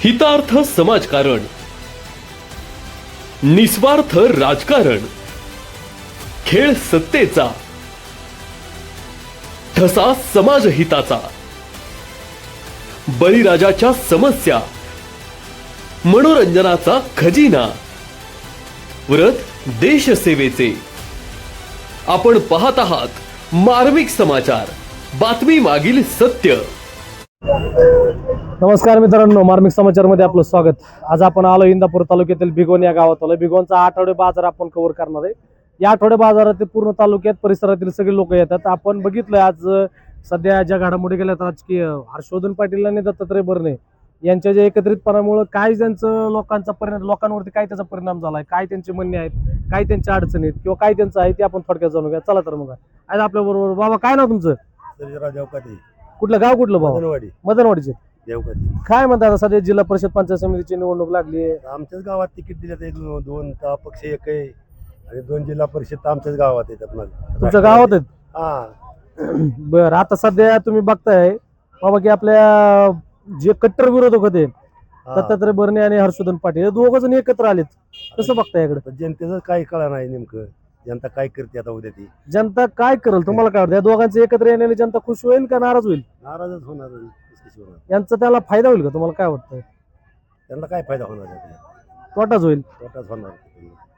हितार्थ समाजकारण निस्वार्थ राजकारण खेळ सत्तेचा ठसा समाजहिताचा बळीराजाच्या समस्या मनोरंजनाचा खजिना व्रत देशसेवेचे. आपण पाहत आहात मार्मिक समाचार बातमी मागील सत्य. नमस्कार मित्रांनो मार्मिक समाचारमध्ये आपलं स्वागत. आज आपण आलो इंदापूर तालुक्यातील भिगवण या गावात आलो भिगवणचा आठवडे बाजार आपण कव्हर करणार आहे. या आठवडे बाजारात पूर्ण तालुक्यात परिसरातील सगळे लोक येतात. आपण बघितलं आज सध्या ज्या घडामोडी गेल्यात राजकीय हर्षवर्धन पाटील आणि दत्तात्रय बर्णे यांच्या ज्या एकत्रितपणामुळे काय त्यांचं लोकांचा परिणाम लोकांवरती काय त्याचा परिणाम झालाय काय त्यांचे म्हणणे आहेत काय त्यांच्या अडचणी आहेत किंवा काय त्यांचं आहे ते आपण थोडक्यात जाणून घ्या चला तर मग. आज आपल्या बरोबर बाबा काय नाव तुमचं? कुठलं गाव कुठलं बाबा? अंगणवाडी मदनवाडीचे. काय म्हणतात आता सध्या जिल्हा परिषद पंचायत समितीची निवडणूक लागली आहे? आमच्याच गावात तिकीट दिल्यात एक दोन तर अपक्ष एक आहे. आणि दोन जिल्हा परिषद तर आमच्याच गावात येतात मग. तुमच्या गावात आहेत? हा. बर आता सध्या तुम्ही बघताय बाबा की आपल्या जे कट्टर विरोधक होते हा. दत्तात्रय बर्णे आणि हर्षवर्धन पाटील हे दोघ जण एकत्र आलेत. कसं बघताय इकडे तर जनतेचं काही कळा नाही नेमकं. जनता काय करते आता उद्या ती? जनता काय करेल तुम्हाला काय वाटतं? या दोघांचं एकत्र येण्याने जनता खुश होईल का नाराज होईल? नाराजच होणार यांचा त्याला फायदा होईल का? तुम्हाला काय वाटतं त्यांना काय फायदा होणार आहे? तोटाच होईल. तोटाच होणार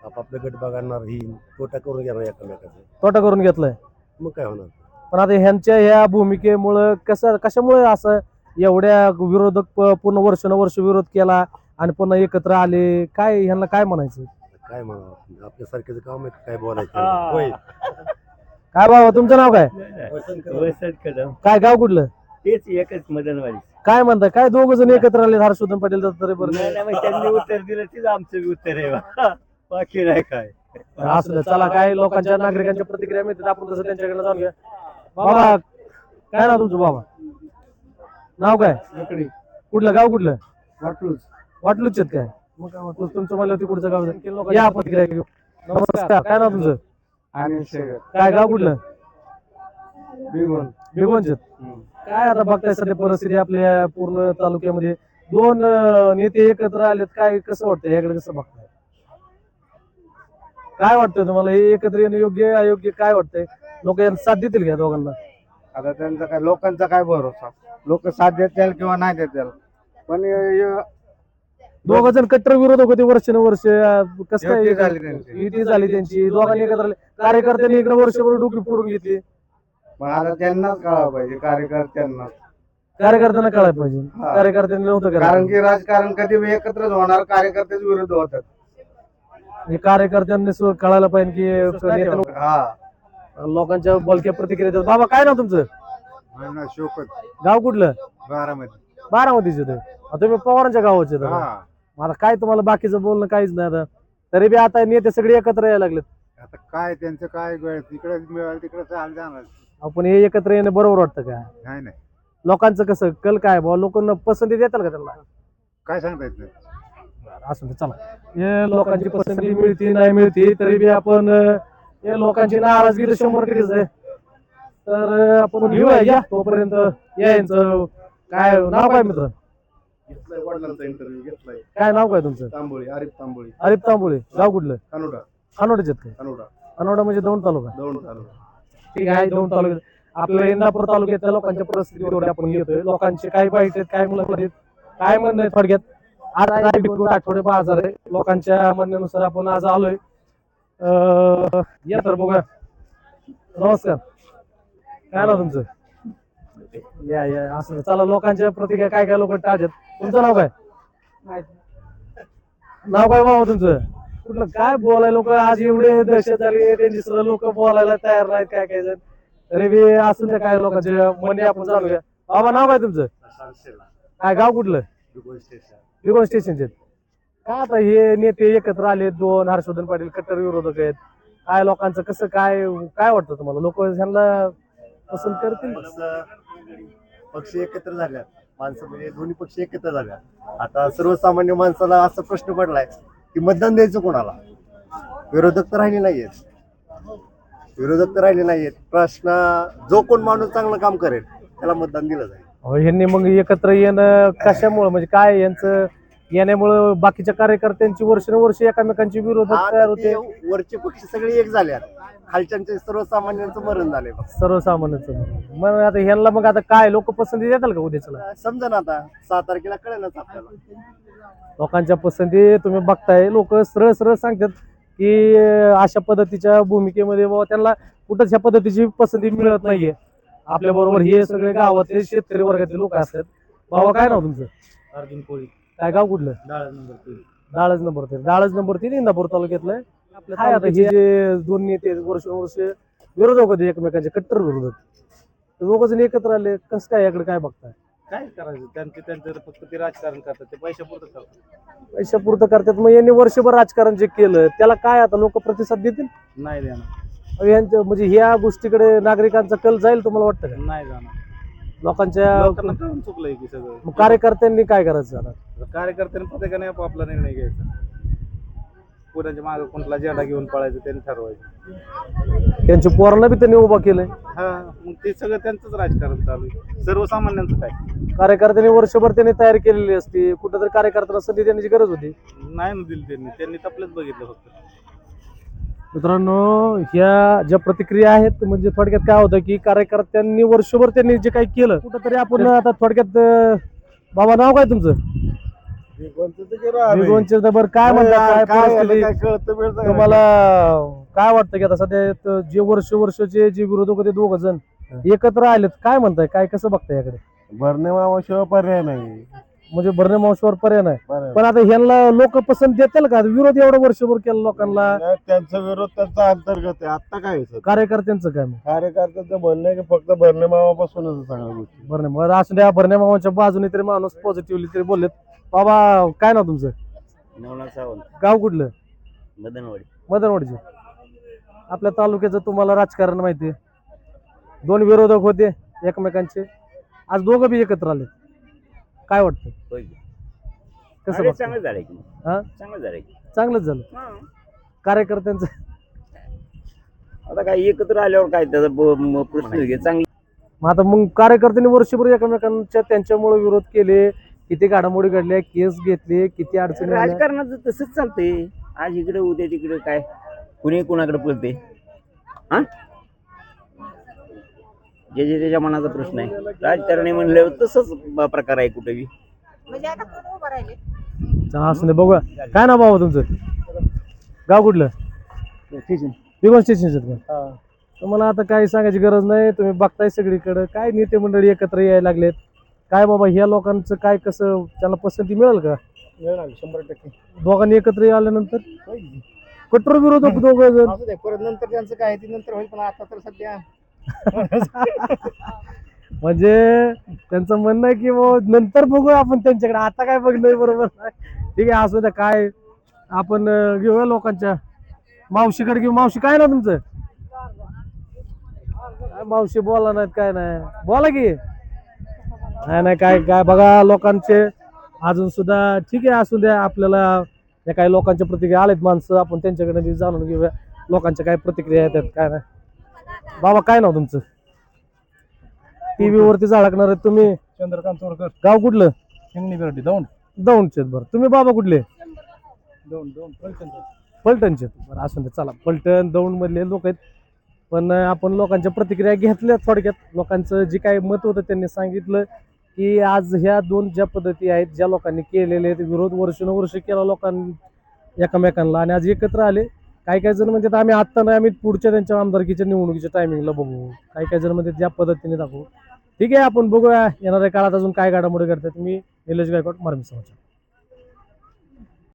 आपापलं गट बघणार ही तोटा करून घेणार एकामेकाचं. तोटा करून घेतलाय. मग काय होणार? पण आता ह्यांच्या ह्या भूमिकेमुळं कसं कशामुळे असं एवढ्या विरोधक प- पूर्ण वर्षानुवर्ष विरोध केला आणि पुन्हा एकत्र आले? काय ह्यांना काय म्हणायचं? काय म्हणावं? आपल्यासारख्याचं काम आहे का काय बोलायचं? होय. काय बाबा तुमचं नाव काय. वसंत कदम. काय गाव कुठलं? तेच एकच मदनवाडी काय म्हणताय काय दोघ जण एकत्र आले? हर्षवर्धन पाटील नाही, मग त्यांनी उत्तर दिलं तेच आमचं बी उत्तर आहे. बा. बाकी नाही काय. असू चला काय लोकांच्या नागरिकांच्या प्रतिक्रिया मिळतात आपण तसं त्यांच्याकडे जाऊन घ्या बाबा काय नाव तुमचं बाबा? नाव काय? कुठलं गाव कुठलं? वाटलंच. वाटलूच आहेत काय? मग काय वाटलूच. तुमचं मला पुढचं गाव आहे. या प्रतिक्रिया घेऊ. नमस्कार. काय नाव तुमचं? आणि काय गाव कुठलं? बिगोन. बेगोनचे. काय आता बघताय सध्या परिस्थिती आपल्या पूर्ण तालुक्यामध्ये? दोन अं, नेते एकत्र आलेत. काय कसं वाटतंय? याकडे कसं बघताय? काय वाटतंय तुम्हाला? हे एकत्र येणं योग्य अयोग्य काय वाटतंय? लोक यांना साथ देतील का या दोघांना? आता त्यांचा काय लोकांचा काय भरोसा? लोक साथ देतील किंवा नाही देतील पण य- य- दोघ जण कट्टर विरोधक होते वर्षानुवर्ष अं, कसं काय युती झाली त्यांची. युती झाली त्यांची. दोघांनी एकत्र आले. कार्यकर्त्यांनी इकडे वर्षभर डोकी फोडून घेतली. मग आता त्यांनाच कळावं पाहिजे कार्यकर्त्यांना. कार्यकर्त्यांना कळायला पाहिजे. हा. कार्यकर्त्यांनी नव्हतं कारण की राजकारण कधी बी एकत्रच होणार कार्यकर्तेच विरुद्ध होतात. हे कार्यकर्त्यांनी सु- कळायला पाहिजे की नेत्यांना- हा. लोकांच्या बोलक्या प्रतिक्रिया देतात. बाबा काय नाव तुमचं? शोकत. गाव कुठलं? बारामती. बारामतीचे ते. आता तुम्ही पवारांच्या गावाचे आता. मला काय तुम्हाला बाकीचं बोलणं काहीच नाही आता. तरी बी आता नेते सगळे एकत्र यायला लागलेत. आता काय त्यांचं काय तिकडे मिळालं तिकडे चाल जाणार. आपण हे एकत्र येणं बरोबर वाटतं का? नाही नाही. लोकांचं कसं कल काय बाबा लोकांना पसंती देताल का त्यांना? काय सांगता येत नाही. असं ते चला. हे लोकांची पसंती मिळती नाही मिळती तरी बी आपण अं, हे लोकांची नाराजगी तर शंभर टक्केच आहे. तर अं, आपण घेऊया या. तोपर्यंत या यांचं काय नाव काय मित्र? वडिलांचा इंटरव्ह्यू घेतलाय. काय नाव काय तुमचं? तांबोळी आरिफ तांबोळी. अरिफ तांबोळे. गाव कुठलं? कानोडा. अनोड्याचे काय? कानोडा. अनोडा म्हणजे दोन तालुका. दौंड तालुका. ठीक आहे दोन तालुक्यात आपल्या इंदापूर तालुक्यातल्या लोकांच्या परिस्थितीवर आपण घेतोय लोकांचे काय वाईट आहेत काय मुलं आहेत काय म्हणणं आहे थोडक्यात? आज आठवडे बाजार आहे. लोकांच्या म्हणण्यानुसार आपण आज आलोय. अं, या तर बघूया. नमस्कार. काय नाव तुमचं? या या असं. चला लोकांच्या प्रतिक्रिया काय काय लोक टाळतात? तुमचं नाव काय? नाव काय बाबा तुमचं? कुठलं काय बोलायला लोक आज एवढे दहशत झाली त्यांची सुद्धा लोक बोलायला तयार नाहीत काय काय जण. तरी बी असून त्या काय लोकांचे मने आपण जाणूया बाबा नाव काय तुमचं? काय गाव कुठलं? विगोन स्टेशनचे काय आता हे नेते एकत्र आले दोन हर्षवर्धन पाटील कट्टर विरोधक आहेत. काय लोकांचं कसं काय काय वाटतं तुम्हाला? लोक ह्यांना पसंत करतील? पक्ष एकत्र झाल्यात. माणसं म्हणजे दोन्ही पक्ष एकत्र झाल्यात. आता सर्वसामान्य माणसाला असा प्रश्न पडलाय की मतदान द्यायचं कोणाला? विरोधक तर राहिले नाहीयेत. विरोधक तर राहिले नाहीयेत. प्रश्न जो कोण माणूस चांगलं काम करेल त्याला मतदान दिलं जाईल. अहो, ह्यांनी मग एकत्र येणं कशामुळं? म्हणजे काय यांचं येण्यामुळं बाकीच्या कार्यकर्त्यांची वर्षानुवर्ष एकमेकांची विरोधात तयार आता ते होते? वरचे पक्ष सगळे एक झाल्यात. खालच्यांचे सर्वसामान्यांचं मरण झालंय बघ. सर्वसामान्यांचं मग आता ह्यांना मग आता काय? लोक पसंती देताल का उद्याच्याला? समजा ना आता सहा तारखेला कळेलच आपल्याला. लोकांच्या पसंती तुम्ही बघताय. लोक सरळ सरळ सांगतात की अशा पद्धतीच्या भूमिकेमध्ये बाबा त्यांना कुठंच ह्या पद्धतीची पसंती मिळत नाहीये. आपल्या बरोबर हे सगळे गावातले शेतकरी वर्गातले लोक असतात. बाबा काय नाव तुमचं? अर्जुन कोळी. काय गाव कुठलं? डाळ नंबर तीन डाळज नंबर तीन डाळज नंबर तीन इंदापूर तालुक्यातलं आहे. काय आता हे जे दोन नेते वर्ष विरोधक होते एकमेकांचे कट्टर विरोधक. दोघ जण एकत्र आले कसं काय याकडे काय बघताय? काय करायचं? त्यांचे त्यांचं फक्त ते राजकारण करतात ते पैशापुरतं करतात. पैशा पुरतं करतात. मग यांनी वर्षभर राजकारण जे केलं त्याला काय आता लोक प्रतिसाद देतील? नाही देणार. यांच्या म्हणजे ह्या गोष्टीकडे नागरिकांचा कल जाईल तुम्हाला वाटतं का? नाही जाणार. लोकांच्या चुकलंय की सगळं. मग कार्यकर्त्यांनी काय करायचं आता? कार्यकर्त्यांनी प्रत्येकाने आपापला निर्णय घ्यायचा. कोणाच्या मागे कोणता झेंडा घेऊन पळायचं त्यांनी ठरवायचं. त्यांच्या पोरांना बी त्यांनी उभा केलंय. हा मग ते सगळं त्यांचंच राजकारण चालू आहे. सर्वसामान्यांचं काय? कार्यकर्त्यांनी वर्षभर त्यांनी तयारी केलेली असती. कुठेतरी कार्यकर्त्यांना संधी देण्याची गरज होती. नाही ना दिली त्यांनी. त्यांनी तपलेच बघितलं फक्त. मित्रांनो ह्या ज्या प्रतिक्रिया आहेत म्हणजे थोडक्यात काय होतं की कार्यकर्त्यांनी वर्षभर त्यांनी जे काही केलं कुठंतरी आपण आता थोडक्यात अं, बाबा नाव काय तुमचं? विगोनचे बरं काय म्हणतात काय परिस्थिती? तुम्हाला काय वाटतं की आता सध्या त- जे वर्ष वर्षाचे जे विरोधक होते दोघ जण एकत्र आलेत काय म्हणताय? काय कसं बघताय याकडे? भरणे मामाशिवाय पर्याय नाही. म्हणजे भरणे मावशीवर पर्याय नाही. पण आता ह्यांना लोक पसंत देतील का? विरोध एवढं वर्षभर केलं लोकांना. त्यांचा विरोध त्यांचा अंतर्गत आहे. आता काय आहे सर? कार्यकर्त्यांचं काय मग? कार्यकर्त्यांचं म्हणणं आहे की फक्त भरणे मामापासूनच आहे सगळ्या गोष्टी. बरं नाही बरं असं द्या भरण्या मामाच्या बाजूने तरी माणूस पॉझिटिव्हली तरी बोललेत. बाबा काय नाव तुमचं? सावंत. गाव कुठलं? मदनवाडी. मदनवाडीचे. आपल्या तालुक्याचं तुम्हाला राजकारण माहिती आहे. दोन विरोधक होते एकमेकांचे. आज दोघं बी एकत्र आले काय वाटतं? होय की. कसं अरे? चांगलं झालंय की हा? चांगलं झालंय की. चांगलंच झालं. हा. कार्यकर्त्यांचं? आता काय एकत्र आल्यावर काय त्याचा ब- म- प्रश्न घे चांगलं मग आता मग कार्यकर्त्यांनी वर्षभर एकमेकांच्या त्यांच्यामुळे विरोध केले किती घडामोडी घडल्या केस घेतले किती अडचणी आल्या. राजकारणाचं तसंच चालतंय. आज इकडे उद्या तिकडे काय? कुणी कुणाकडे पळते हा? जे जे त्याच्या मनाचा प्रश्न आहे. राजकारणी म्हणल्यावर तसंच ब- प्रकार आहे कुठेही म्हणजे आता कोण उभं राहिले? चला असं बघूया. काय नाव बाबा तुमचं? गाव कुठलं? बिगोन स्टेशन तुम्हाला आता काही सांगायची गरज नाही तुम्ही बघताय सगळीकडे. काय नेते मंडळी एकत्र यायला लागलेत? काय बाबा ह्या लोकांचं काय कसं त्यांना पसंती मिळेल का? शंभर टक्के. दोघांनी एकत्र आल्यानंतर? कट्टर विरोधक दोघ जण. असू दे परत नंतर त्यांचं काय ते नंतर होईल पण आता तर सध्या म्हणजे त्यांचं म्हणणं आहे की नंतर बघू आपण त्यांच्याकडे. आता काय बघणं बरोबर ठीक आहे असू द्या काय आपण घेऊया लोकांच्या. मावशीकडे घेऊ. मावशी काय ना तुमचं? मावशी बोला नाहीत काय नाही. बोला की. नाही नाही काय काय बघा लोकांचे. अजून सुद्धा ठीक आहे असू द्या आपल्याला या काही लोकांच्या प्रतिक्रिया आलेत माणसं. आपण त्यांच्याकडे जाणून घेऊया. लोकांच्या काय प्रतिक्रिया येतात काय नाही. बाबा काय नाव तुमचं? टीव्ही वरती झळकणार आहेत तुम्ही. चंद्रकांत चोरकर गाव कुठलं? हिंगणी बिर्डी दोन दौंडचे बरं. तुम्ही बाबा कुठले? दोन दोन पलटणचे बरं असू दे चला. पलटण दौंड मधले लोक आहेत. पण आपण लोकांच्या प्रतिक्रिया घेतल्या थोडक्यात. लोकांचं जे काही मत होतं त्यांनी सांगितलं की आज ह्या दोन ज्या पद्धती आहेत ज्या लोकांनी केलेले आहेत विरोध वर्षानुवर्ष केला लोकांनी एकमेकांना आणि आज एकत्र आले. काही काही जण म्हणजे आम्ही आत्ता नाही आम्ही पुढच्या त्यांच्या आमदारकीच्या निवडणुकीच्या टायमिंगला बघू. काही काही जण म्हणजे ज्या पद्धतीने दाखवू. ठीक आहे आपण बघूया येणाऱ्या काळात अजून काय घडामोडी करतात मी निलेश गायकवाड मार्मी समाचार.